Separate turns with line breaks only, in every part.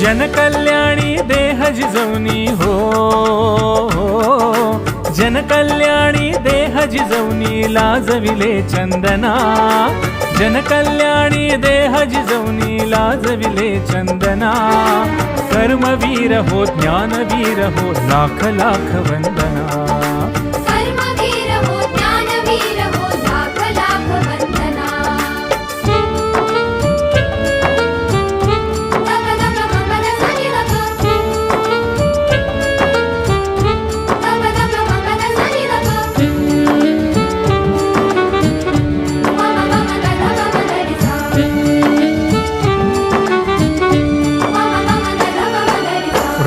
जनकल्याणी देह जिजवणी हो, हो, हो, हो. जनकल्याणी देह जिजवणी लाजविले चंदना. जनकल्याणी देह जिजवणी लाजविले चंदना. कर्मवीर हो ज्ञानवीर हो लाख लाख वंदना.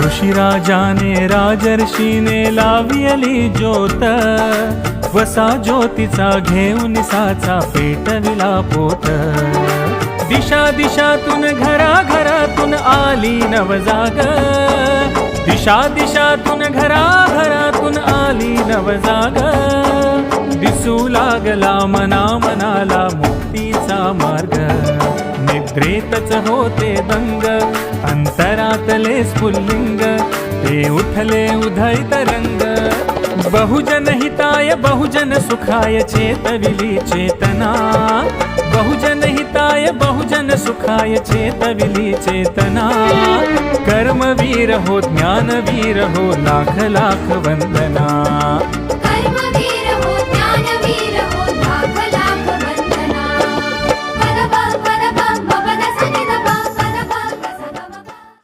ऋषी
राजाने राजर्षीने लावियली ज्योत. वसा ज्योतीचा घेऊन साचा पेटविला पोत. दिशा दिशातून घरा घरातून आली नवजाग. दिशा दिशातून घरा घरातून आली नवजाग. दिसू लागला मना मनाला मुक्तीचा मार्ग. निद्रेतच होते दंग. अंतरातले स्फुल्लिंग ते उठले उधय तरंग बहुजन हिताय बहुजन सुखाय चेतविली चेतना. बहुजन हिताय बहुजन सुखाय चेतविली चेतना. कर्मवीर हो ज्ञानवीर हो लाख लाख वंदना.